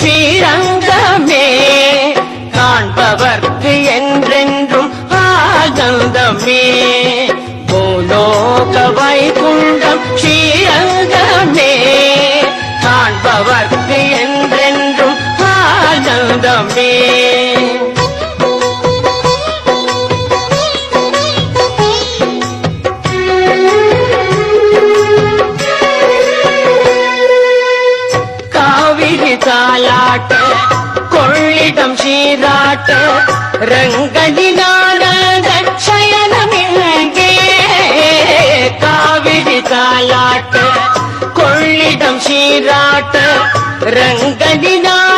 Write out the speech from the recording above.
ஸ்ரீரங்கமே காண்பவர்க்கு என்றென்றும் ஆகந்தமே பூலோக வைகுண்டம் ஸ்ரீரங்கமே காண்பவர்க்கு என்றென்றும் ஆகந்தமே காவிரி தாலாட்ட கொள்ளிடம் சீராட்ட ரங்கதினான சயனமிங்கே. காவிரி தாலாட்ட கொள்ளிடம் சீராட்ட ரங்கதினான